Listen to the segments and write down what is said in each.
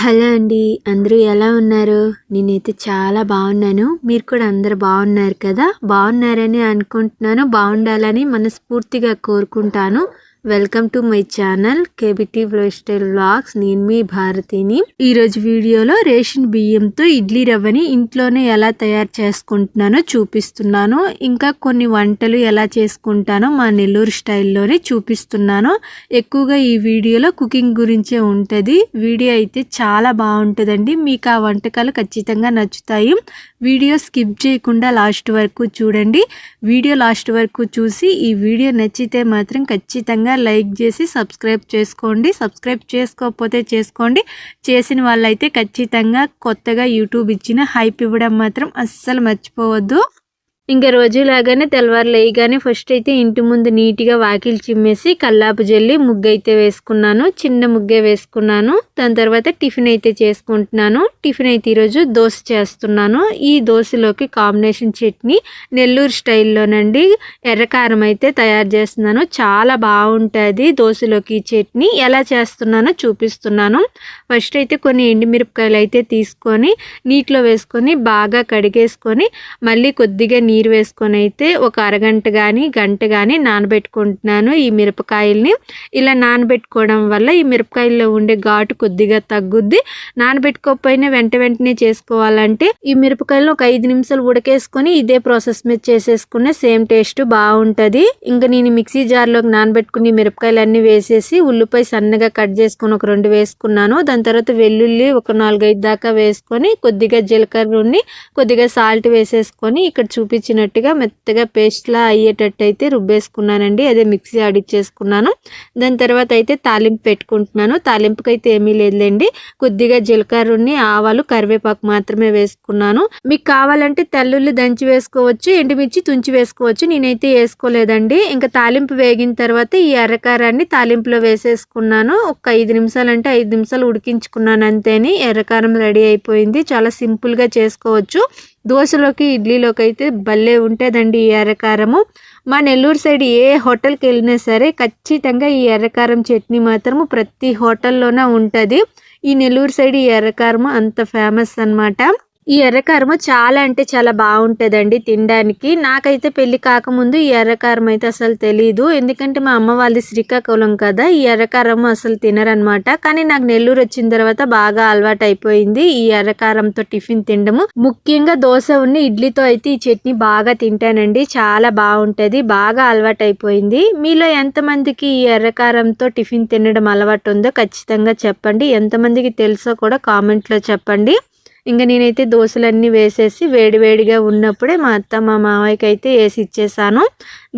Hello అండి. అందరూ ఎలా ఉన్నారు? నేనైతే చాలా బాగున్నాను. మీరు కూడా అందరు బాగున్నారు కదా? బాగున్నారని అనుకుంటున్నాను. బాగుండాలని మనస్ఫూర్తిగా కోరుకుంటాను. Welcome to my channel KBT style blogs నేను మీ భారతిని. ఈరోజు వీడియోలో రేషన్ బియ్యంతో ఇడ్లీ రవ్వని ఇంట్లోనే ఎలా తయారు చేసుకుంటున్నానో చూపిస్తున్నాను. ఇంకా కొన్ని వంటలు ఎలా చేసుకుంటానో మా నెల్లూరు స్టైల్లోనే చూపిస్తున్నాను. ఎక్కువగా ఈ వీడియోలో కుకింగ్ గురించే ఉంటుంది. వీడియో అయితే చాలా బాగుంటుందండి. మీకు ఆ వంటకాలు ఖచ్చితంగా నచ్చుతాయి. వీడియో స్కిప్ చేయకుండా లాస్ట్ వరకు చూడండి. వీడియో లాస్ట్ వరకు చూసి ఈ వీడియో నచ్చితే మాత్రం ఖచ్చితంగా లైక్ చేసి సబ్స్క్రైబ్ చేసుకోండి. సబ్స్క్రైబ్ చేసుకోకపోతే చేసుకోండి. చేసిన వాళ్ళైతే ఖచ్చితంగా కొత్తగా యూట్యూబ్ ఇచ్చిన హైప్ ఇవ్వడం మాత్రం అస్సలు మర్చిపోవద్దు. ఇంకా రోజులాగానే తెల్లవారు లేయగానే ఫస్ట్ అయితే ఇంటి ముందు నీట్గా వాకిలి చిమ్మేసి కల్లాపు జల్లి ముగ్గు అయితే వేసుకున్నాను చిన్న ముగ్గే వేసుకున్నాను. దాని తర్వాత టిఫిన్ అయితే చేసుకుంటున్నాను. టిఫిన్ అయితే ఈరోజు దోశ చేస్తున్నాను. ఈ దోశలోకి కాంబినేషన్ చట్నీ నెల్లూరు స్టైల్లోనండి. ఎర్రకారం అయితే తయారు చేస్తున్నాను. చాలా బాగుంటుంది దోశలోకి చట్నీ. ఎలా చేస్తున్నానో చూపిస్తున్నాను. ఫస్ట్ అయితే కొన్ని ఎండుమిరపకాయలు అయితే తీసుకొని నీటిలో వేసుకొని బాగా కడిగేసుకొని మళ్ళీ కొద్దిగా నీరు నీరు వేసుకొని అయితే ఒక అరగంట కానీ గంట కానీ నానబెట్టుకుంటున్నాను ఈ మిరపకాయల్ని. ఇలా నానబెట్టుకోవడం వల్ల ఈ మిరపకాయల్లో ఉండే ఘాటు కొద్దిగా తగ్గుద్ది. నానబెట్టుకోకపోయినా వెంట వెంటనే చేసుకోవాలంటే ఈ మిరపకాయలను ఒక ఐదు నిమిషాలు ఉడకేసుకొని ఇదే ప్రాసెస్ మీద చేసేసుకునే సేమ్ టేస్ట్ బాగుంటుంది. ఇంకా నేను మిక్సీ జార్లోకి నానబెట్టుకుని మిరపకాయలు అన్నీ వేసేసి ఉల్లిపాయ సన్నగా కట్ చేసుకొని ఒక రెండు వేసుకున్నాను. దాని తర్వాత వెల్లుల్లి ఒక నాలుగైదు దాకా వేసుకొని కొద్దిగా జీలకర్ర కొద్దిగా సాల్ట్ వేసేసుకొని ఇక్కడ చూపి వచ్చినట్టుగా మెత్తగా పేస్ట్లా అయ్యేటట్టు అయితే రుబ్బేసుకున్నానండి. అదే మిక్సీ ఆడిచ్చేసుకున్నాను దాని తర్వాత అయితే తాలింపు పెట్టుకుంటున్నాను. తాలింపుకి అయితే ఏమీ లేదులేండి. కొద్దిగా జీలకర్రని ఆవాలు కరివేపాకు మాత్రమే వేసుకున్నాను. మీకు కావాలంటే తెల్లుల్లి దంచి వేసుకోవచ్చు ఎండుమిర్చి తుంచి వేసుకోవచ్చు. నేనైతే వేసుకోలేదండి. ఇంకా తాలింపు వేగిన తర్వాత ఈ ఎర్రకారాన్ని తాలింపులో వేసేసుకున్నాను. ఒక ఐదు నిమిషాలు అంటే ఐదు నిమిషాలు ఉడికించుకున్నాను అంతేని. ఎర్రకారం రెడీ అయిపోయింది. చాలా సింపుల్గా చేసుకోవచ్చు. దోశలోకి ఇడ్లీలోకి అయితే భలే ఉంటుందండి ఈ ఎర్రకారము మా నెల్లూరు సైడ్ ఏ హోటల్కి వెళ్ళినా సరే ఖచ్చితంగా ఈ ఎర్రకారం చట్నీ మాత్రము ప్రతి హోటల్లోనే ఉంటుంది. ఈ నెల్లూరు సైడ్ ఈ ఎర్రకారము అంత ఫేమస్ అనమాట ఈ ఎర్రకారము చాలా అంటే చాలా బాగుంటుందండి తినడానికి. నాకైతే పెళ్ళి కాకముందు ఈ ఎర్రకారం అయితే అసలు తెలియదు ఎందుకంటే మా అమ్మ వాళ్ళది శ్రీకాకుళం కదా ఈ ఎర్రకారం అసలు తినరనమాట. కానీ నాకు నెల్లూరు వచ్చిన తర్వాత బాగా అలవాటు అయిపోయింది ఈ ఎర్రకారంతో టిఫిన్ తినడము. ముఖ్యంగా దోశ ఉన్న ఇడ్లీతో అయితే ఈ చట్నీ బాగా తింటానండి. చాలా బాగుంటుంది బాగా అలవాటు అయిపోయింది మీలో ఎంతమందికి ఈ ఎర్రకారంతో టిఫిన్ తినడం అలవాటు ఉందో ఖచ్చితంగా చెప్పండి. ఎంతమందికి తెలుసో కూడా కామెంట్లో చెప్పండి. ఇంకా నేనైతే దోశలన్నీ వేసేసి వేడివేడిగా ఉన్నప్పుడే మా అత్త మా మావయ్యకి అయితే వేసి ఇచ్చేసాను.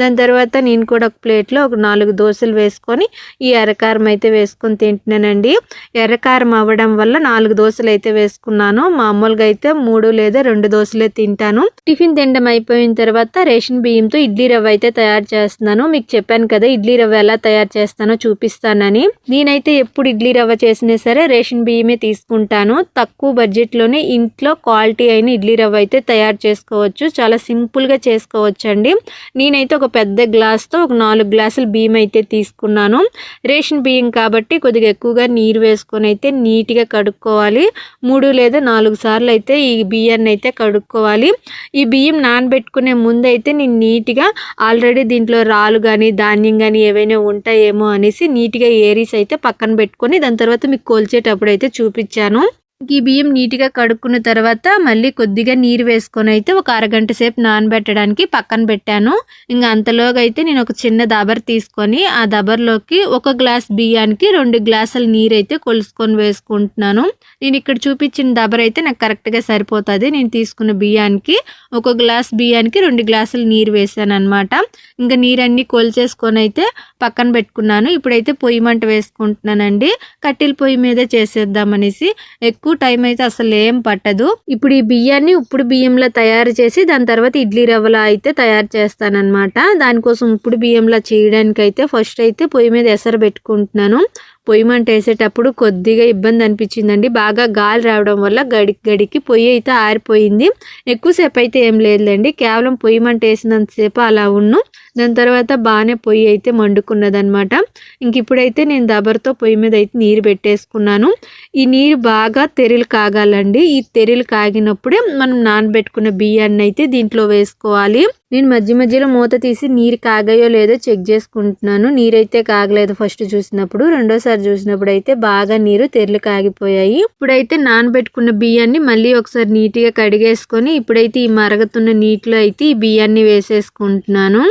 దాని తర్వాత నేను కూడా ఒక ప్లేట్లో ఒక నాలుగు దోశలు వేసుకొని ఈ ఎర్రకారం అయితే వేసుకొని తింటున్నానండి. ఎర్రకారం అవ్వడం వల్ల నాలుగు దోశలు అయితే వేసుకున్నాను. మామూలుగా అయితే మూడు లేదా రెండు దోశలే తింటాను. టిఫిన్ తినడం అయిపోయిన తర్వాత రేషన్ బియ్యంతో ఇడ్లీ రవ్వ అయితే తయారు చేస్తున్నాను. మీకు చెప్పాను కదా ఇడ్లీ రవ్వ ఎలా తయారు చేస్తానో చూపిస్తానని. నేనైతే ఎప్పుడు ఇడ్లీ రవ్వ చేసినా సరే రేషన్ బియ్యమే తీసుకుంటాను. తక్కువ బడ్జెట్లోనే ఇంట్లో క్వాలిటీ అయిన ఇడ్లీ రవ్వ అయితే తయారు చేసుకోవచ్చు. చాలా సింపుల్గా చేసుకోవచ్చు అండి నేనైతే ఒక పెద్ద గ్లాస్తో ఒక నాలుగు గ్లాసులు బియ్యం అయితే తీసుకున్నాను. రేషన్ బియ్యం కాబట్టి కొద్దిగా ఎక్కువగా నీరు వేసుకొని అయితే నీట్గా కడుక్కోవాలి. మూడు లేదా నాలుగు సార్లు అయితే ఈ బియ్యాన్ని అయితే కడుక్కోవాలి. ఈ బియ్యం నానబెట్టుకునే ముందు అయితే నేను నీట్గా ఆల్రెడీ దీంట్లో రాళ్ళు కానీ ధాన్యం కానీ ఏవైనా ఉంటాయేమో అనేసి నీట్గా ఏరీస్ అయితే పక్కన పెట్టుకొని దాని తర్వాత మీకు కోల్చేటప్పుడు అయితే చూపించాను. ఈ బియ్యం నీట్గా కడుక్కున్న తర్వాత మళ్ళీ కొద్దిగా నీరు వేసుకొని అయితే ఒక అరగంట సేపు నానబెట్టడానికి పక్కన పెట్టాను. ఇంకా అంతలోగా అయితే నేను ఒక చిన్న దబర్ తీసుకొని ఆ దబర్లోకి ఒక గ్లాస్ బియ్యానికి రెండు గ్లాసుల నీరు అయితే కొలుసుకొని వేసుకుంటున్నాను. నేను ఇక్కడ చూపించిన దబర్ అయితే నాకు కరెక్ట్గా సరిపోతుంది. నేను తీసుకున్న బియ్యానికి ఒక గ్లాస్ బియ్యానికి రెండు గ్లాసులు నీరు వేసాను అనమాట ఇంకా నీరన్నీ కొలిచేసుకొని అయితే పక్కన పెట్టుకున్నాను. ఇప్పుడైతే పొయ్యి మంట వేసుకుంటున్నానండి. కట్టెల పొయ్యి మీద చేసేద్దామనేసి ఎక్కువ ఎక్కువ టైం అయితే అసలు ఏం పట్టదు. ఇప్పుడు ఈ బియ్యాన్ని ఉప్పుడు బియ్యంలో తయారు చేసి దాని తర్వాత ఇడ్లీ రవ్వలా అయితే తయారు చేస్తానన్నమాట. దానికోసం ఉప్పుడు బియ్యంలో చేయడానికి అయితే ఫస్ట్ అయితే పొయ్యి మీద ఎసరు పెట్టుకుంటున్నాను. పొయ్యి మంట వేసేటప్పుడు కొద్దిగా ఇబ్బంది అనిపించిందండి. బాగా గాలి రావడం వల్ల గడి గడికి పొయ్యి అయితే ఆరిపోయింది. ఎక్కువసేపు అయితే ఏం లేదులేండి. కేవలం పొయ్యి మంట వేసినంతసేపు అలా ఉన్ను. దాని తర్వాత బాగానే పొయ్యి అయితే మండుకున్నదనమాట. ఇంక ఇప్పుడైతే నేను దబర్తో పొయ్యి మీద అయితే నీరు పెట్టేసుకున్నాను. ఈ నీరు బాగా తెరిలు కాగాలండి. ఈ తెరిలు కాగినప్పుడే మనం నానబెట్టుకున్న బియ్యాన్ని అయితే దీంట్లో వేసుకోవాలి. నేను మధ్య మధ్యలో మూత తీసి నీరు కాగాయో లేదో చెక్ చేసుకుంటున్నాను. నీరైతే కాగలేదు ఫస్ట్ చూసినప్పుడు. రెండోసారి చూసినప్పుడు అయితే బాగా నీరు తెరలు కాగిపోయాయి. ఇప్పుడైతే నానబెట్టుకున్న బియ్యాన్ని మళ్ళీ ఒకసారి నీట్గా కడిగేసుకొని ఇప్పుడైతే ఈ మరగతున్న నీటిలో అయితే ఈ బియ్యాన్ని వేసేసుకుంటున్నాను.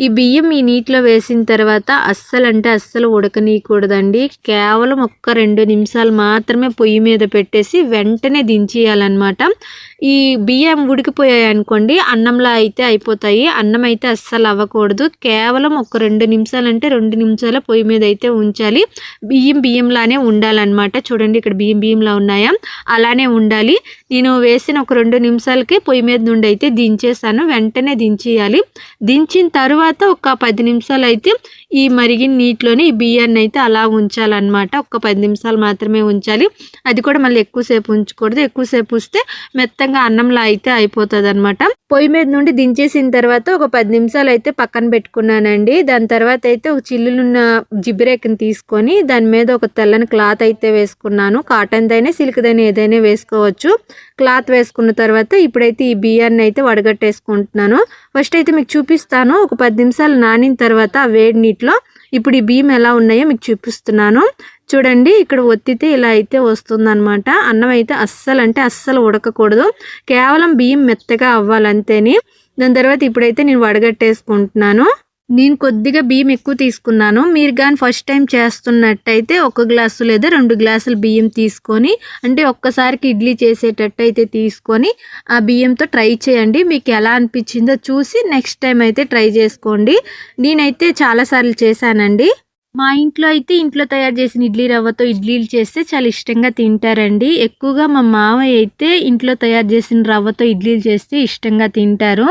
ఈ బియ్యం ఈ నీటిలో వేసిన తర్వాత అస్సలు అంటే అస్సలు ఉడకనీయకూడదండి. కేవలం ఒక్క రెండు నిమిషాలు మాత్రమే పొయ్యి మీద పెట్టేసి వెంటనే దించేయాలన్నమాట. ఈ బియ్యం ఉడికిపోయాయి అనుకోండి అన్నంలో అయితే అయిపోతాయి. అన్నం అయితే అస్సలు అవ్వకూడదు. కేవలం ఒక రెండు నిమిషాలు అంటే రెండు నిమిషాల పొయ్యి మీద అయితే ఉంచాలి. బియ్యం బియ్యంలానే ఉండాలన్నమాట. చూడండి ఇక్కడ బియ్యం బియ్యంలా ఉన్నాయా? అలానే ఉండాలి. నేను వేసిన ఒక రెండు నిమిషాలకి పొయ్యి మీద నుండి అయితే దించేస్తాను వెంటనే దించేయాలి. దించిన తర్వాత ఒక పది నిమిషాలు అయితే ఈ మరిగిన నీటిలోని ఈ బియ్యాన్ని అయితే అలా ఉంచాలన్నమాట. ఒక పది నిమిషాలు మాత్రమే ఉంచాలి. అది కూడా మళ్ళీ ఎక్కువసేపు ఉంచకూడదు. ఎక్కువసేపు ఉంచితే మెత్తగా అన్నంలా అయితే అయిపోతుంది అనమాట పొయ్యి మీద నుండి దించేసిన తర్వాత ఒక పది నిమిషాలు అయితే పక్కన పెట్టుకున్నానండి. దాని తర్వాత అయితే ఒక చిల్లులున్న జిబ్బిరేకని తీసుకొని దాని మీద ఒక తెల్లని క్లాత్ అయితే వేసుకున్నాను. కాటన్ సిల్క్దైనా సిల్క్ ఏదైనా వేసుకోవచ్చు. క్లాత్ వేసుకున్న తర్వాత ఇప్పుడైతే ఈ బియ్యాన్ని అయితే వడగట్టేసుకుంటున్నాను. ఫస్ట్ అయితే మీకు చూపిస్తాను. ఒక పది నిమిషాలు నానిన తర్వాత ఆ వేడి నీటిలో ఇప్పుడు ఈ బియ్యం ఎలా ఉన్నాయో మీకు చూపిస్తున్నాను. చూడండి ఇక్కడ ఒత్తితే ఇలా అయితే వస్తుందన్నమాట. అన్నం అయితే అస్సలు అంటే అస్సలు ఉడకకూడదు. కేవలం బియ్యం మెత్తగా అవ్వాలంతేని దాని తర్వాత ఇప్పుడైతే నేను వడగట్టేసుకుంటున్నాను. నేను కొద్దిగా బియ్యం ఎక్కువ తీసుకున్నాను. మీరు కానీ ఫస్ట్ టైం చేస్తున్నట్టయితే ఒక గ్లాసు లేదా రెండు గ్లాసులు బియ్యం తీసుకొని అంటే ఒక్కసారికి ఇడ్లీ చేసేటట్టు అయితే తీసుకొని ఆ బియ్యంతో ట్రై చేయండి. మీకు ఎలా అనిపించిందో చూసి నెక్స్ట్ టైం అయితే ట్రై చేసుకోండి. నేనైతే చాలాసార్లు చేశానండి. మా ఇంట్లో అయితే ఇంట్లో తయారు చేసిన ఇడ్లీ రవ్వతో ఇడ్లీలు చేస్తే చాలా ఇష్టంగా తింటారండి. ఎక్కువగా మా మామయ్య అయితే ఇంట్లో తయారు చేసిన రవ్వతో ఇడ్లీలు చేస్తే ఇష్టంగా తింటారు.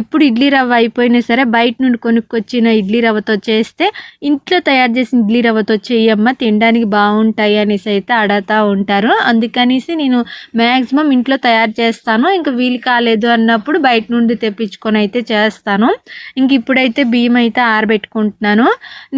ఎప్పుడు ఇడ్లీ రవ్వ అయిపోయినా సరే బయట నుండి కొనుక్కొచ్చిన ఇడ్లీ రవ్వతో చేస్తే ఇంట్లో తయారు చేసిన ఇడ్లీ రవ్వతో చేయమ్మ తినడానికి బాగుంటాయి అనేసి అయితే అడతా ఉంటారు. అందుకనేసి నేను మ్యాక్సిమం ఇంట్లో తయారు చేస్తాను. ఇంకా వీలు కాలేదు అన్నప్పుడు బయట నుండి తెప్పించుకొని అయితే చేస్తాను. ఇంక ఇప్పుడైతే బియ్యం అయితే ఆరబెట్టుకుంటున్నాను.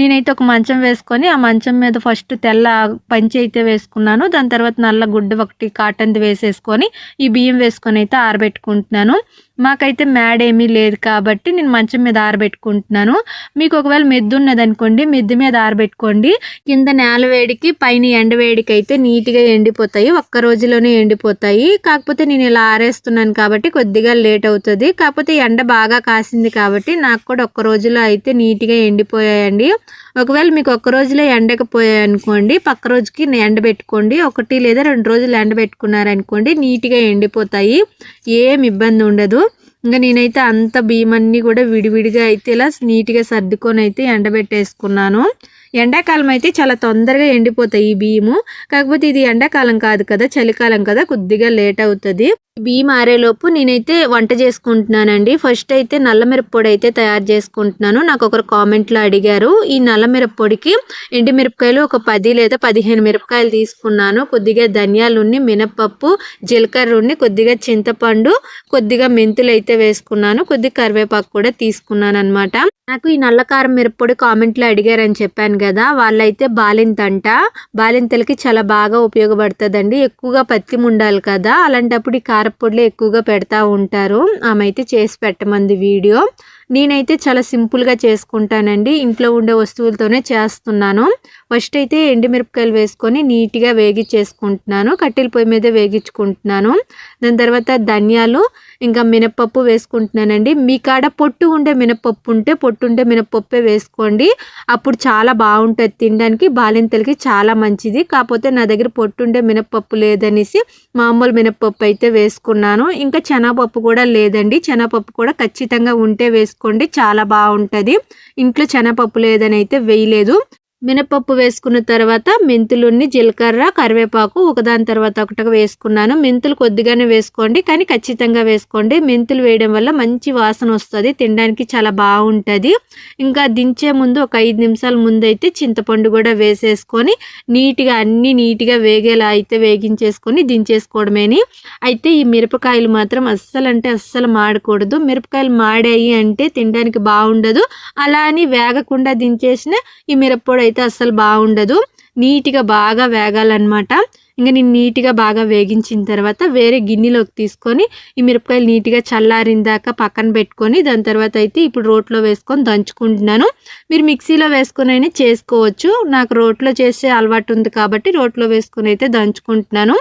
నేనైతే ఒక మంచం వేసుకొని ఆ మంచం మీద ఫస్ట్ తెల్ల పంచి అయితే వేసుకున్నాను. దాని తర్వాత నల్ల గుడ్డ ఒకటి కాటన్ది వేసేసుకొని ఈ బియ్యం వేసుకొని అయితే ఆరబెట్టుకుంటున్నాను. మాకైతే మేడ ఏమీ లేదు కాబట్టి నేను మంచం మీద ఆరబెట్టుకుంటున్నాను. మీకు ఒకవేళ మెద్దు ఉన్నదనుకోండి మెద్దు మీద ఆరబెట్టుకోండి. కింద నేల వేడికి పైన ఎండ వేడికి అయితే నీట్గా ఎండిపోతాయి. ఒక్క రోజులోనే ఎండిపోతాయి. కాకపోతే నేను ఇలా ఆరేస్తున్నాను కాబట్టి కొద్దిగా లేట్ అవుతుంది. కాకపోతే ఎండ బాగా కాసింది కాబట్టి నాకు కూడా ఒక్క రోజులో అయితే నీట్గా ఎండిపోయాయండి. ఒకవేళ మీకు ఒక్క రోజులో ఎండకపోయాయి అనుకోండి పక్క రోజుకి ఎండబెట్టుకోండి ఒకటి లేదా రెండు రోజులు ఎండబెట్టుకున్నారనుకోండి నీట్గా ఎండిపోతాయి. ఏం ఇబ్బంది ఉండదు. ఇంకా నేనైతే అంత బియ్యం అన్నీ కూడా విడివిడిగా అయితే ఇలా నీట్గా సర్దుకొని అయితే ఎండబెట్టేసుకున్నాను. ఎండాకాలం అయితే చాలా తొందరగా ఎండిపోతాయి ఈ బియ్యము. కాకపోతే ఇది ఎండాకాలం కాదు కదా చలికాలం కదా కొద్దిగా లేట్ అవుతుంది. బియ్యం ఆరేలోపు నేనైతే వంట చేసుకుంటున్నానండి. ఫస్ట్ అయితే నల్లమిరప్పొడి అయితే తయారు చేసుకుంటున్నాను. నాకు ఒకరు కామెంట్లో అడిగారు. ఈ నల్ల మిరప్పొడికి ఎండి మిరపకాయలు ఒక పది లేదా పదిహేను మిరపకాయలు తీసుకున్నాను. కొద్దిగా ధనియాలున్ని మినపప్పు జీలకర్ర ఉండి కొద్దిగా చింతపండు కొద్దిగా మెంతులు అయితే వేసుకున్నాను. కొద్దిగా కరివేపాకు కూడా తీసుకున్నాను అనమాట నాకు ఈ నల్ల కారం మిరప్పొడి కామెంట్లో అడిగారని చెప్పాను కదా వాళ్ళైతే బాలింత అంట బాలింతలకి చాలా బాగా ఉపయోగపడుతుందండి. ఎక్కువగా పత్తి ఉండాలి కదా అలాంటప్పుడు ఈ కారపొడిలో ఎక్కువగా పెడతా ఉంటారు. ఆమె అయితే చేసి పెట్టమంది వీడియో. నేనైతే చాలా సింపుల్గా చేసుకుంటానండి. ఇంట్లో ఉండే వస్తువులతోనే చేస్తున్నాను. ఫస్ట్ అయితే ఎండుమిరపకాయలు వేసుకొని నీట్గా వేగించేసుకుంటున్నాను కట్టెల పొయ్యి మీద వేగించుకుంటున్నాను దాని తర్వాత ధనియాలు ఇంకా మినప్పప్పు వేసుకుంటున్నానండి. మీ కాడ పొట్టు ఉండే మినప్పప్పు ఉంటే పొట్టు ఉండే మినప్పప్పే వేసుకోండి. అప్పుడు చాలా బాగుంటుంది తినడానికి. బాలింతలకి చాలా మంచిది. కాకపోతే నా దగ్గర పొట్టు ఉండే మినప్పప్పు లేదనేసి మామూలు మినప్పప్పు అయితే వేసుకున్నాను. ఇంకా శనగపప్పు కూడా లేదండి. శనగపప్పు కూడా ఖచ్చితంగా ఉంటే వేసుకోండి. చాలా బాగుంటుంది. ఇంట్లో శనగపప్పు లేదని అయితే వేయలేదు. మినపప్పు వేసుకున్న తర్వాత మెంతులున్ని జీలకర్ర కరివేపాకు ఒకదాని తర్వాత ఒకటిగా వేసుకున్నాను. మెంతులు కొద్దిగానే వేసుకోండి కానీ ఖచ్చితంగా వేసుకోండి. మెంతులు వేయడం వల్ల మంచి వాసన వస్తుంది తినడానికి చాలా బాగుంటుంది. ఇంకా దించే ముందు ఒక ఐదు నిమిషాల ముందు అయితే చింతపండు కూడా వేసేసుకొని నీట్గా అన్నీ నీట్గా వేగేలా అయితే వేగించేసుకొని దించేసుకోవడమేని. అయితే ఈ మిరపకాయలు మాత్రం అస్సలు అంటే అస్సలు మాడకూడదు. మిరపకాయలు మాడాయి అంటే తినడానికి బాగుండదు. అలా అని వేగకుండా దించేసిన ఈ మిరప్పొడి అయితే అస్సలు బాగుండదు. నీట్గా బాగా వేగాలన్నమాట. ఇంకా నేను నీట్గా బాగా వేగించిన తర్వాత వేరే గిన్నెలోకి తీసుకొని ఈ మిరపకాయలు నీట్గా చల్లారిన దాకా పక్కన పెట్టుకొని దాని తర్వాత అయితే ఇప్పుడు రోట్లో వేసుకొని దంచుకుంటున్నాను. మీరు మిక్సీలో వేసుకొని అయినా చేసుకోవచ్చు. నాకు రోట్లో చేసే అలవాటు ఉంది కాబట్టి రోట్లో వేసుకొని అయితే దంచుకుంటున్నాను.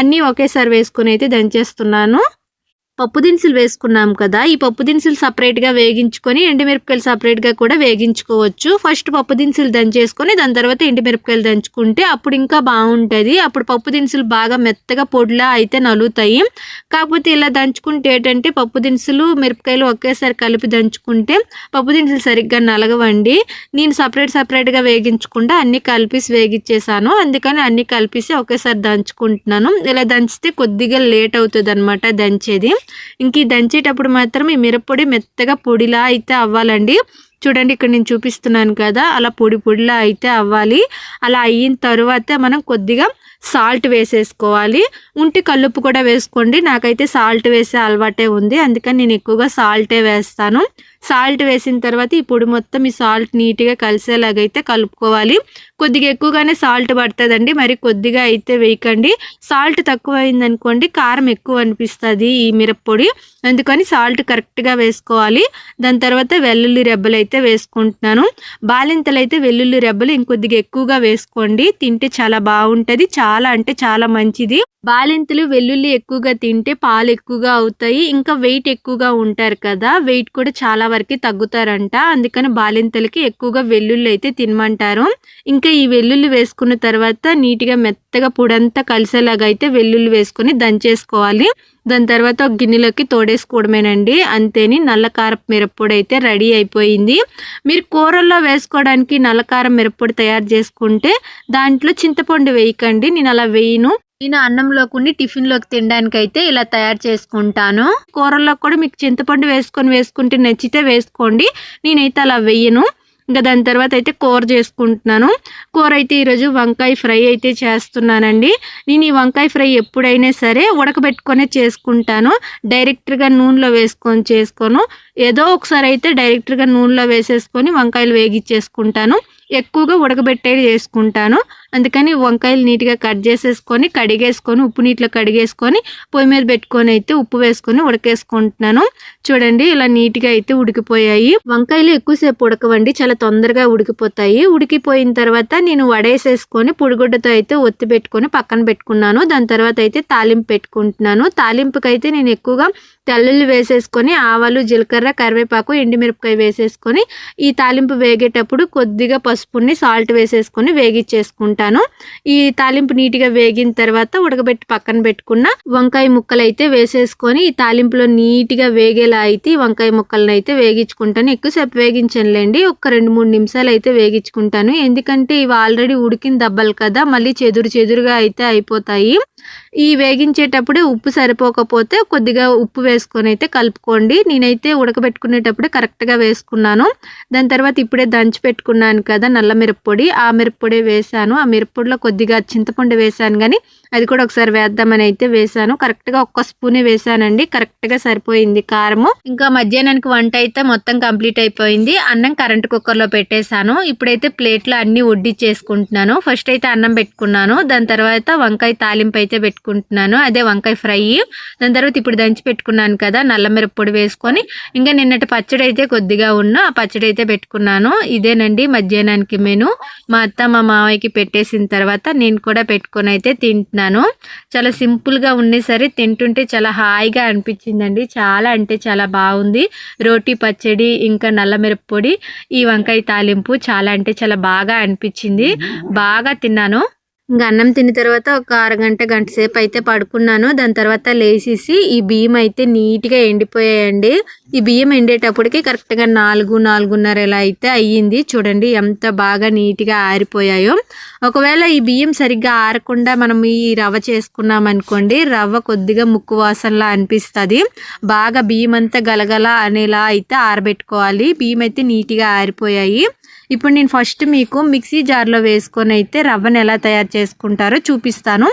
అన్నీ ఒకేసారి వేసుకొని అయితే దంచేస్తున్నాను. పప్పు దినుసులు వేసుకున్నాం కదా ఈ పప్పు దినుసులు సపరేట్గా వేగించుకొని ఎండుమిరపకాయలు సపరేట్గా కూడా వేగించుకోవచ్చు. ఫస్ట్ పప్పు దినుసులు దంచేసుకొని దాని తర్వాత ఎండుమిరపకాయలు దంచుకుంటే అప్పుడు ఇంకా బాగుంటుంది. అప్పుడు పప్పు దినుసులు బాగా మెత్తగా పొడిలా అయితే నలుగుతాయి కాకపోతే ఇలా దంచుకుంటే ఏంటంటే పప్పు దినుసులు మిరపకాయలు ఒకేసారి కలిపి దంచుకుంటే పప్పు దినుసులు సరిగ్గా నలగవండి. నేను సపరేట్ సపరేట్గా వేగించకుండా అన్నీ కలిపేసి వేగించేసాను అందుకని అన్నీ కలిపేసి ఒకేసారి దంచుకుంటున్నాను. ఇలా దంచితే కొద్దిగా లేట్ అవుతుంది అనమాట దంచేది. ఇంక ఈ దంచేటప్పుడు మాత్రం ఈ మిరప్పొడి మెత్తగా పొడిలా అయితే అవ్వాలండి. చూడండి ఇక్కడ నేను చూపిస్తున్నాను కదా అలా పొడి పొడిలా అయితే అవ్వాలి. అలా అయిన తర్వాత మనం కొద్దిగా సాల్ట్ వేసేసుకోవాలి. ఉంటే కల్లుప్పు కూడా వేసుకోండి. నాకైతే సాల్ట్ వేసే అలవాటే ఉంది. అందుకని నేను ఎక్కువగా సాల్టే వేస్తాను. సాల్ట్ వేసిన తర్వాత ఈ పొడి మొత్తం ఈ సాల్ట్ నీట్గా కలిసేలాగైతే కలుపుకోవాలి. కొద్దిగా ఎక్కువగానే సాల్ట్ పడుతుందండి. మరి కొద్దిగా అయితే వేయకండి. సాల్ట్ తక్కువ అయిందనుకోండి కారం ఎక్కువ అనిపిస్తుంది ఈ మిరప్పొడి. అందుకని సాల్ట్ కరెక్ట్గా వేసుకోవాలి. దాని తర్వాత వెల్లుల్లి రెబ్బలు అయితే వేసుకుంటున్నాను. బాలింతలు అయితే వెల్లుల్లి రెబ్బలు ఇంకొద్దిగా ఎక్కువగా వేసుకోండి. తింటే చాలా బాగుంటుంది. చాలా చాలా అంటే చాలా మంచిది. బాలింతలు వెల్లుల్లి ఎక్కువగా తింటే పాలు ఎక్కువగా అవుతాయి. ఇంకా వెయిట్ ఎక్కువగా ఉంటారు కదా వెయిట్ కూడా చాలా వరకు తగ్గుతారంట. అందుకని బాలింతలకి ఎక్కువగా వెల్లుల్లి అయితే తినమంటారు. ఇంకా ఈ వెల్లుల్లి వేసుకున్న తర్వాత నీట్గా మెత్తగా పొడంతా కలిసేలాగా అయితే వెల్లుల్లి వేసుకొని దంచేసుకోవాలి. దాని తర్వాత ఒక గిన్నెలోకి తోడేసుకోవడమేనండి. అంతేని నల్లకారపు మిరప్పొడి అయితే రెడీ అయిపోయింది. మీరు కూరల్లో వేసుకోవడానికి నల్లకారం మిరప్పొడి తయారు చేసుకుంటే దాంట్లో చింతపండు వేయకండి. నేను అలా వేయను. నేను అన్నంలో కొన్ని టిఫిన్లోకి తినడానికి అయితే ఇలా తయారు చేసుకుంటాను. కూరల్లో కూడా మీకు చింతపండు వేసుకొని వేసుకుంటే నచ్చితే వేసుకోండి. నేనైతే అలా వేయను. ఇంకా దాని తర్వాత అయితే కూర చేసుకుంటున్నాను. కూర అయితే ఈరోజు వంకాయ ఫ్రై అయితే చేస్తున్నానండి. నేను ఈ వంకాయ ఫ్రై ఎప్పుడైనా సరే ఉడకబెట్టుకొనే చేసుకుంటాను. డైరెక్ట్గా నూనెలో వేసుకొని చేసుకోను. ఏదో ఒకసారి అయితే డైరెక్ట్గా నూనెలో వేసేసుకొని వంకాయలు వేగిచ్చేసుకుంటాను. ఎక్కువగా ఉడకబెట్టే చేసుకుంటాను. అందుకని వంకాయలు నీట్గా కట్ చేసేసుకొని కడిగేసుకొని ఉప్పు నీటిలో కడిగేసుకొని పొయ్యి మీద పెట్టుకొని అయితే ఉప్పు వేసుకొని ఉడకేసుకుంటున్నాను. చూడండి ఇలా నీట్గా అయితే ఉడికిపోయాయి. వంకాయలు ఎక్కువసేపు ఉడకవండి చాలా తొందరగా ఉడికిపోతాయి. ఉడికిపోయిన తర్వాత నేను వడేసేసుకొని పొడిగుడ్డతో అయితే ఒత్తి పెట్టుకొని పక్కన పెట్టుకున్నాను. దాని తర్వాత అయితే తాలింపు పెట్టుకుంటున్నాను. తాలింపుకైతే నేను ఎక్కువగా తెల్లుల్లి వేసేసుకొని ఆవాలు జీలకర్ర కరివేపాకు ఎండుమిరపకాయ వేసేసుకొని ఈ తాలింపు వేగేటప్పుడు కొద్దిగా పసుపుని సాల్ట్ వేసేసుకొని వేగిచ్చేసుకుంటాను. ఈ తాలింపు నీట్గా వేగిన తర్వాత ఉడకబెట్టి పక్కన పెట్టుకున్న వంకాయ ముక్కలు అయితే వేసేసుకొని ఈ తాలింపులో నీట్గా వేగేలా అయితే వంకాయ ముక్కలను అయితే వేగించుకుంటాను. ఎక్కువసేపు వేగించనులేండి. ఒక రెండు మూడు నిమిషాలు అయితే వేగించుకుంటాను. ఎందుకంటే ఇవి ఆల్రెడీ ఉడికిన దెబ్బలు కదా మళ్ళీ చెదురు చెదురుగా అయితే అయిపోతాయి. ఈ వేగించేటప్పుడు ఉప్పు సరిపోకపోతే కొద్దిగా ఉప్పు వేసుకొని అయితే కలుపుకోండి. నేనైతే ఉడకబెట్టుకునేటప్పుడే కరెక్ట్గా వేసుకున్నాను. దాని తర్వాత ఇప్పుడే దంచి పెట్టుకున్నాను కదా నల్ల మిరప్పొడి. ఆ మిరప్పొడి వేసాను. ఆ మిరప్పొడిలో కొద్దిగా చింతపండు వేసాను కానీ అది కూడా ఒకసారి వేద్దామని అయితే వేసాను. కరెక్ట్గా ఒక్క స్పూనే వేసానండి. కరెక్ట్గా సరిపోయింది కారము. ఇంకా మధ్యాహ్నానికి వంట అయితే మొత్తం కంప్లీట్ అయిపోయింది. అన్నం కరెంట్ కుక్కర్లో పెట్టేశాను. ఇప్పుడైతే ప్లేట్లో అన్ని వడ్డీ చేసుకుంటున్నాను ఫస్ట్ అయితే అన్నం పెట్టుకున్నాను. దాని తర్వాత వంకాయ తాలింపు అయితే పెట్టుకుంటున్నాను. అదే వంకాయ ఫ్రై. దాని తర్వాత ఇప్పుడు దంచి పెట్టుకున్నాను కదా నల్ల మిరప్పొడి వేసుకొని. ఇంకా నిన్నటి పచ్చడి అయితే కొద్దిగా ఉన్న ఆ పచ్చడి అయితే పెట్టుకున్నాను. ఇదేనండి మధ్యాహ్నానికి మెను. మా అత్త మా మావయ్యకి పెట్టేసిన తర్వాత నేను కూడా పెట్టుకొని అయితే తింటున్నాను. చాలా సింపుల్గా ఉండే సరే తింటుంటే చాలా హాయిగా అనిపించిందండి. చాలా అంటే చాలా బాగుంది. రోటీ పచ్చడి ఇంకా నల్ల మిరప్పొడి ఈ వంకాయ తాలింపు చాలా అంటే చాలా బాగా అనిపించింది. బాగా తిన్నాను. ఇంకా అన్నం తిన్న తర్వాత ఒక అరగంట గంట సేపు అయితే పడుకున్నాను. దాని తర్వాత లేచేసి ఈ బియ్యం అయితే నీట్గా ఎండిపోయాయండి. ఈ బియ్యం ఎండేటప్పటికి కరెక్ట్గా నాలుగు నాలుగున్నర ఇలా అయితే అయ్యింది. చూడండి ఎంత బాగా నీట్గా ఆరిపోయాయో. ఒకవేళ ఈ బియ్యం సరిగ్గా ఆరకుండా మనం ఈ రవ్వ చేసుకున్నాం అనుకోండి రవ్వ కొద్దిగా ముక్కు వాసనలా అనిపిస్తుంది. బాగా బియ్యం అంతా గలగల అనేలా అయితే ఆరబెట్టుకోవాలి. బియ్యం అయితే నీట్గా ఆరిపోయాయి. ఇప్పుడు నేను ఫస్ట్ మీకు మిక్సీ జార్లో వేసుకొని అయితే రవ్వను ఎలా తయారు చేసుకుంటారో చూపిస్తాను.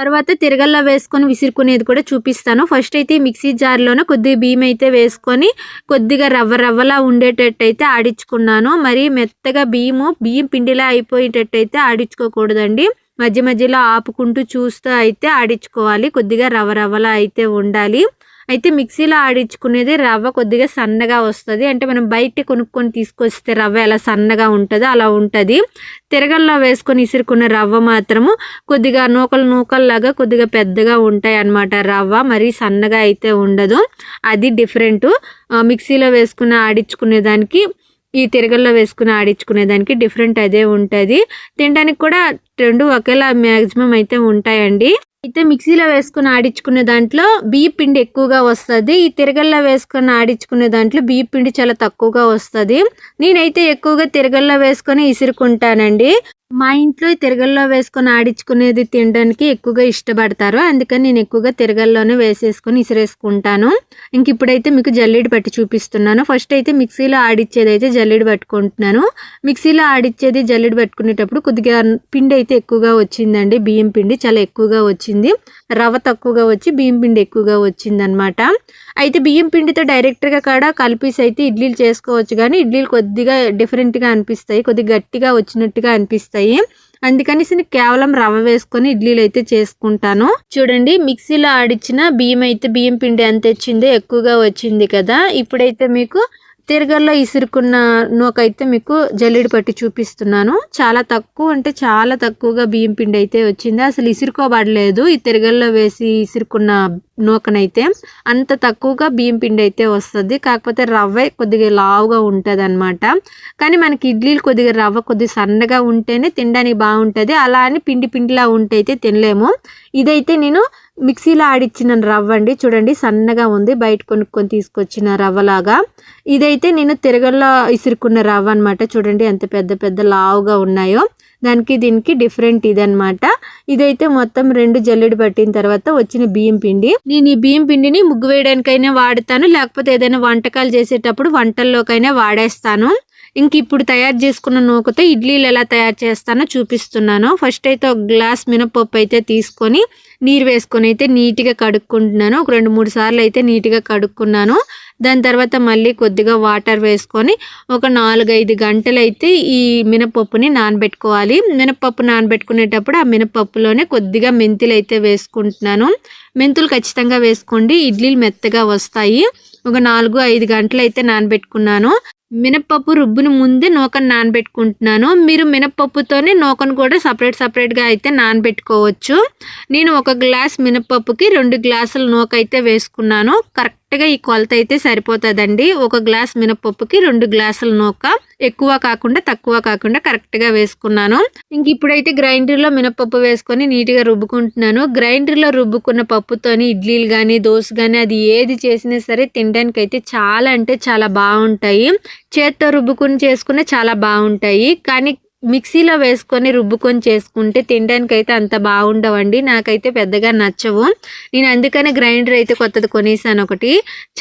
తర్వాత తిరగల్లో వేసుకొని విసురుకునేది కూడా చూపిస్తాను. ఫస్ట్ అయితే మిక్సీ జార్లోనే కొద్దిగా బియ్యం అయితే వేసుకొని కొద్దిగా రవ్వ రవ్వలా ఉండేటట్టు అయితే ఆడించుకున్నాను. మరి మెత్తగా బియ్యము బియ్యం పిండిలా అయిపోయేటట్టు అయితే ఆడించుకోకూడదండి. మధ్య మధ్యలో ఆపుకుంటూ చూస్తూ అయితే ఆడించుకోవాలి. కొద్దిగా రవ్వ రవ్వలా అయితే ఉండాలి. అయితే మిక్సీలో ఆడించుకునేది రవ్వ కొద్దిగా సన్నగా వస్తుంది. అంటే మనం బయట కొనుక్కొని తీసుకొస్తే రవ్వ ఎలా సన్నగా ఉంటుందో అలా ఉంటుంది. తిరగల్లో వేసుకొని ఇసురుకున్న రవ్వ మాత్రము కొద్దిగా నూకలు నూకల్లాగా కొద్దిగా పెద్దగా ఉంటాయి అన్నమాట రవ్వ. మరీ సన్నగా అయితే ఉండదు. అది డిఫరెంట్ మిక్సీలో వేసుకుని ఆడించుకునే దానికి ఈ తిరగల్లో వేసుకుని ఆడించుకునే దానికి డిఫరెంట్ అదే ఉంటుంది. తినడానికి కూడా రెండు ఒకేలా మ్యాక్సిమం అయితే ఉంటాయండి. అయితే మిక్సీలో వేసుకుని ఆడించుకునే దాంట్లో బియ్య పిండి ఎక్కువగా వస్తుంది. ఈ తిరగల్లో వేసుకొని ఆడించుకునే దాంట్లో బియ్య పిండి చాలా తక్కువగా వస్తుంది. నేనైతే ఎక్కువగా తిరగల్లో వేసుకొని ఇసురుకుంటానండి. మా ఇంట్లో తిరగల్లో వేసుకొని ఆడించుకునేది తినడానికి ఎక్కువగా ఇష్టపడతారు. అందుకని నేను ఎక్కువగా తిరగల్లోనే వేసేసుకొని ఇసిరేసుకుంటాను. ఇంక ఇప్పుడైతే మీకు జల్లీడి పట్టి చూపిస్తున్నాను. ఫస్ట్ అయితే మిక్సీలో ఆడిచ్చేది అయితే జల్లీడి పట్టుకుంటున్నాను. మిక్సీలో ఆడిచ్చేది జల్లీడి పట్టుకునేటప్పుడు కొద్దిగా పిండి అయితే ఎక్కువగా వచ్చిందండి. బియ్యం పిండి చాలా ఎక్కువగా వచ్చింది. రవ్వ తక్కువగా వచ్చి బియ్యం పిండి ఎక్కువగా వచ్చిందనమాట. అయితే బియ్యం పిండితో డైరెక్ట్గా కూడా కలిపేసి అయితే ఇడ్లీలు చేసుకోవచ్చు. కానీ ఇడ్లీలు కొద్దిగా డిఫరెంట్గా అనిపిస్తాయి కొద్దిగా గట్టిగా వచ్చినట్టుగా అనిపిస్తాయి. అందుకనేసి నేను కేవలం రవ్వ వేసుకొని ఇడ్లీలు అయితే చేసుకుంటాను. చూడండి మిక్సీలో ఆడిచ్చిన బియ్యం అయితే బియ్యం పిండి ఎంత వచ్చిందో ఎక్కువగా వచ్చింది కదా. ఇప్పుడైతే మీకు తిరగల్లో ఇసురుకున్న నూకైతే మీకు జల్లెడ పట్టి చూపిస్తున్నాను. చాలా తక్కువ అంటే చాలా తక్కువగా బియ్యం పిండి అయితే వచ్చింది. అసలు ఇసురుకోబడలేదు. ఈ తిరగల్లో వేసి ఇసురుకున్న నూకనైతే అంత తక్కువగా బియ్యం పిండి అయితే వస్తుంది. కాకపోతే రవ్వ కొద్దిగా లావుగా ఉంటుంది అనమాట కానీ మనకి ఇడ్లీలు కొద్దిగా రవ్వ కొద్దిగా సన్నగా ఉంటేనే తినడానికి బాగుంటుంది. అలా అని పిండి పిండిలా ఉంటే అయితే తినలేము. ఇదైతే నేను మిక్సీలో ఆడిచ్చిన రవ్వ అండి. చూడండి సన్నగా ఉంది. బయట కొనుక్కొని తీసుకొచ్చిన రవ్వలాగా. ఇదైతే నేను తిరగల్లో ఇసురుకున్న రవ్వ అనమాట చూడండి ఎంత పెద్ద పెద్ద లావుగా ఉన్నాయో. దానికి దీనికి డిఫరెంట్ ఇదనమాట ఇదైతే మొత్తం రెండు జల్లెడు పట్టిన తర్వాత వచ్చిన బియ్యం పిండి. నేను ఈ బియ్యం పిండిని ముగ్గు వేయడానికైనా వాడతాను. లేకపోతే ఏదైనా వంటకాలు చేసేటప్పుడు వంటల్లోకైనా వాడేస్తాను. ఇంక ఇప్పుడు తయారు చేసుకున్న నూకతో ఇడ్లీలు ఎలా తయారు చేస్తానో చూపిస్తున్నాను. ఫస్ట్ అయితే ఒక గ్లాస్ మినపప్పు అయితే తీసుకొని నీరు వేసుకొని అయితే నీట్గా కడుక్కుంటున్నాను. ఒక రెండు మూడు సార్లు అయితే నీట్గా కడుక్కున్నాను. దాని తర్వాత మళ్ళీ కొద్దిగా వాటర్ వేసుకొని ఒక నాలుగైదు గంటలు అయితే ఈ మినపప్పుని నానబెట్టుకోవాలి. మినపప్పు నానబెట్టుకునేటప్పుడు ఆ మినపప్పులోనే కొద్దిగా మెంతులు అయితే వేసుకుంటున్నాను. మెంతులు ఖచ్చితంగా వేసుకోండి. ఇడ్లీలు మెత్తగా వస్తాయి. ఒక నాలుగు ఐదు గంటలు అయితే నానబెట్టుకున్నాను. మినప్పప్పు రుబ్బును ముందే నూకను నానబెట్టుకుంటున్నాను. మీరు మినప్పప్పుతోనే నూకను కూడా సపరేట్ సపరేట్గా అయితే నానబెట్టుకోవచ్చు. నేను ఒక గ్లాస్ మినప్పప్పుకి రెండు గ్లాసుల నూక అయితే వేసుకున్నాను. కరెక్ట్ కరెక్ట్గా ఈ కొలత అయితే సరిపోతుందండి. ఒక గ్లాస్ మినపప్పుకి రెండు గ్లాసుల నూక ఎక్కువ కాకుండా తక్కువ కాకుండా కరెక్ట్గా వేసుకున్నాను. ఇంక ఇప్పుడైతే గ్రైండర్లో మినపప్పు వేసుకొని నీట్గా రుబ్బుకుంటున్నాను. గ్రైండర్లో రుబ్బుకున్న పప్పుతోని ఇడ్లీలు కానీ దోశ కానీ అది ఏది చేసినా సరే తినడానికి అయితే చాలా అంటే చాలా బాగుంటాయి. చేత్తో రుబ్బుకుని చేసుకునే చాలా బాగుంటాయి. కానీ మిక్సీలో వేసుకొని రుబ్బుకొని చేసుకుంటే తినడానికి అయితే అంత బాగుండవండి. నాకైతే పెద్దగా నచ్చవు. నేను అందుకనే గ్రైండర్ అయితే కొత్తది కొనేసాను ఒకటి.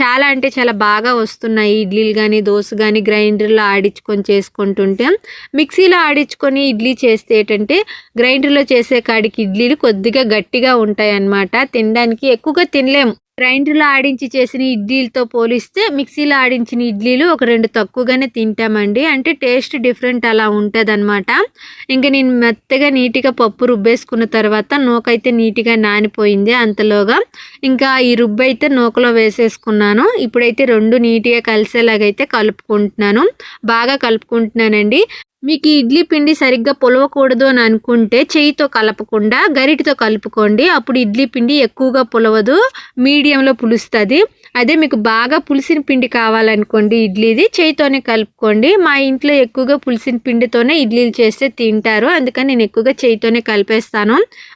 చాలా అంటే చాలా బాగా వస్తున్నాయి ఇడ్లీలు కానీ దోశ కానీ గ్రైండర్లో ఆడించుకొని చేసుకుంటుంటే. మిక్సీలో ఆడించుకొని ఇడ్లీ చేస్తే ఏంటంటే గ్రైండర్లో చేసే కాడికి ఇడ్లీలు కొద్దిగా గట్టిగా ఉంటాయి అన్నమాట తినడానికి ఎక్కువగా తినలేము. గ్రైండర్లో ఆడించి చేసిన ఇడ్లీలతో పోలిస్తే మిక్సీలో ఆడించిన ఇడ్లీలు ఒక రెండు తక్కువగానే తింటామండి. అంటే టేస్ట్ డిఫరెంట్ అలా ఉంటుంది అనమాట ఇంకా నేను మెత్తగా నీట్గా పప్పు రుబ్బేసుకున్న తర్వాత నూకైతే నీట్గా నానిపోయింది అంతలోగా. ఇంకా ఈ రుబ్బు అయితే నూకలో వేసేసుకున్నాను. ఇప్పుడైతే రెండు నీట్గా కలిసేలాగైతే కలుపుకుంటున్నాను. బాగా కలుపుకుంటున్నానండి. మీకు ఇడ్లీ పిండి సరిగ్గా పొలవకూడదు అని అనుకుంటే చేయితో కలపకుండా గరిటితో కలుపుకోండి. అప్పుడు ఇడ్లీ పిండి ఎక్కువగా పులవదు మీడియంలో పులుస్తుంది. అదే మీకు బాగా పులిసిన పిండి కావాలనుకోండి ఇడ్లీది చేయితోనే కలుపుకోండి. మా ఇంట్లో ఎక్కువగా పులిసిన పిండితోనే ఇడ్లీలు చేస్తే తింటారు. అందుకని నేను ఎక్కువగా చేయితోనే కలిపేస్తాను.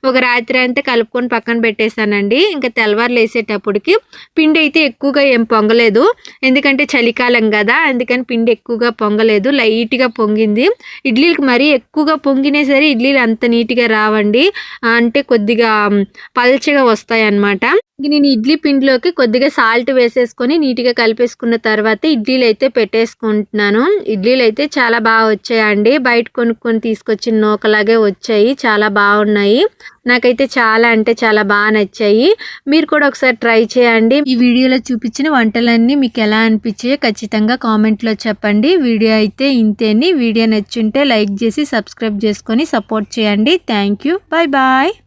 ఒక రాత్రి అంతా కలుపుకొని పక్కన పెట్టేశానండి. ఇంకా తెల్లవారులు వేసేటప్పటికి పిండి అయితే ఎక్కువగా ఏం పొంగలేదు. ఎందుకంటే చలికాలం కదా అందుకని పిండి ఎక్కువగా పొంగలేదు. లైట్గా పొంగింది. ఇడ్లీలకు మరీ ఎక్కువగా పొంగినా సరే ఇడ్లీలు అంత నీట్గా రావండి. అంటే కొద్దిగా పల్చగా వస్తాయి అన్నమాట నేను ఇడ్లీ పిండిలోకి కొద్దిగా సాల్ట్ వేసేసుకొని నీట్గా కలిపేసుకున్న తర్వాత ఇడ్లీలు అయితే పెట్టేసుకుంటున్నాను. ఇడ్లీలు అయితే చాలా బాగా వచ్చాయండి. బయట కొనుక్కొని తీసుకొచ్చిన నూకలాగే వచ్చాయి. చాలా బాగున్నాయి. నాకైతే చాలా అంటే చాలా బాగా నచ్చాయి. మీరు కూడా ఒకసారి ట్రై చేయండి. ఈ వీడియోలో చూపించిన వంటలన్నీ మీకు ఎలా అనిపించాయో ఖచ్చితంగా కామెంట్లో చెప్పండి. వీడియో అయితే ఇంతేని. వీడియో నచ్చుంటే లైక్ చేసి సబ్స్క్రైబ్ చేసుకొని సపోర్ట్ చేయండి. Thank you. Bye bye.